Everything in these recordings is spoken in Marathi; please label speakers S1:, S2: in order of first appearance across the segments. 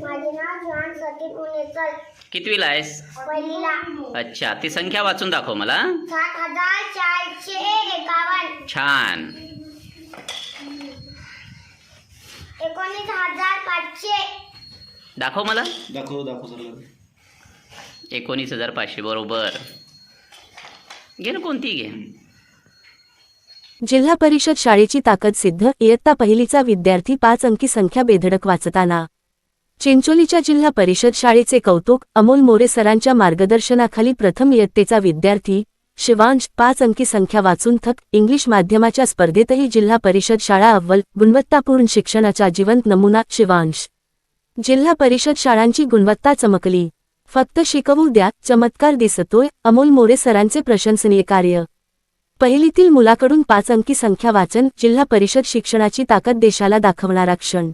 S1: माझे नाव उनेचल
S2: कितवीला आहेस?
S1: पहिलीला.
S2: अच्छा ती संख्या वाचून दाखव मला.
S1: सात हजार चारशे एकावन्न.
S2: छान.
S1: एकोणीस हजार पाचशे.
S2: दाखव मला.
S3: दाखव दाखव सर
S2: एकोणीस हजार पाचशे बरोबर. घे ना कोणती घे.
S4: जिल्हा परिषद शाळेची ताकद सिद्ध इयत्ता पहिलीचा विद्यार्थी पाच अंकी संख्या बेधडक वाचताना. चिंचोलीच्या जिल्हा परिषद शाळेचे कौतुक अमोल मोरे सरांच्या मार्गदर्शनाखाली प्रथम इयत्तेचा विद्यार्थी शिवांश पाच अंकी संख्या वाचून थक इंग्लिश माध्यमाच्या स्पर्धेतही जिल्हा परिषद शाळा अव्वल गुणवत्तापूर्ण शिक्षणाचा जिवंत नमुना शिवांश. जिल्हा परिषद शाळांची गुणवत्ता चमकली. फक्त शिकवू द्या चमत्कार दिसतोय अमोल मोरे सरांचे प्रशंसनीय कार्य. पहिलीतील मुलाकडून पाच अंकी संख्या वाचन जिल्हा परिषद शिक्षणाची ताकद देशाला दाखवणारा क्षण.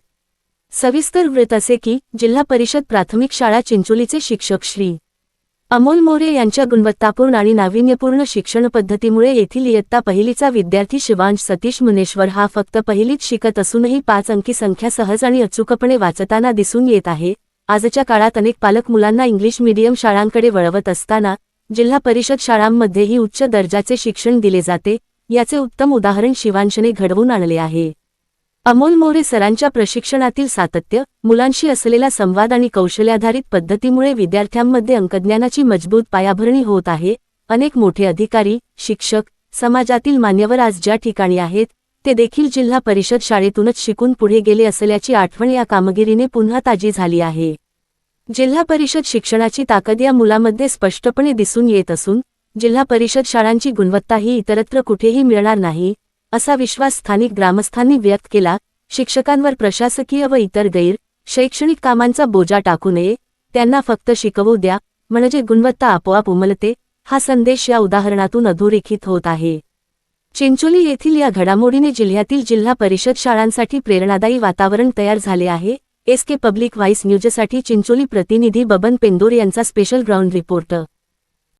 S4: सविस्तर वृत्त असे की जिल्हा परिषद प्राथमिक शाळा चिंचोलीचे शिक्षक श्री. अमोल मोरे यांच्या गुणवत्तापूर्ण आणि नाविन्यपूर्ण शिक्षण पद्धतीमुळे येथील इयत्ता पहिलीचा विद्यार्थी शिवांश सतीश मुनेश्वर हा फक्त पहिलीच शिकत असूनही पाच अंकी संख्या सहज आणि अचूकपणे वाचताना दिसून येत आहे. आजच्या काळात अनेक पालक मुलांना इंग्लिश मीडियम शाळांकडे वळवत असताना जिल्हा परिषद शाळांमध्येही उच्च दर्जाचे शिक्षण दिले जाते याचे उत्तम उदाहरण शिवांशने घडवून आणले आहे. अमोल मोरे सरांच्या प्रशिक्षणातील सातत्य मुलांशी असलेला संवाद आणि कौशल्याधारित पद्धतीमुळे विद्यार्थ्यांमध्ये अंकज्ञानाची मजबूत पायाभरणी होत आहे. अनेक मोठे अधिकारी शिक्षक समाजातील मान्यवर आज ज्या ठिकाणी आहेत ते देखील जिल्हा परिषद शाळेतूनच शिकून पुढे गेले असल्याची आठवण या कामगिरीने पुन्हा ताजी झाली आहे. जिल्हा परिषद शिक्षणाची ताकद या मुलामध्ये स्पष्टपणे दिसून येत असून जिल्हा परिषद शाळांची गुणवत्ता ही इतरत्र कुठेही मिळणार नाही असा विश्वास स्थानिक ग्रामस्थांनी व्यक्त केला शिक्षकांवर प्रशासकीय व इतर गैर शैक्षणिक कामांचा बोजा टाकू नये त्यांना फक्त शिकवू द्या म्हणजे गुणवत्ता आपोआप उमलते हा संदेश या उदाहरणातून अधोरेखित होत आहे. चिंचोली येथील या घडामोडीने जिल्ह्यातील जिल्हा परिषद शाळांसाठी प्रेरणादायी वातावरण तयार झाले आहे एस के पब्लिक व्हाईस न्यूजसाठी चिंचोली प्रतिनिधी बबन पेंदोर यांचा स्पेशल ग्राउंड रिपोर्ट.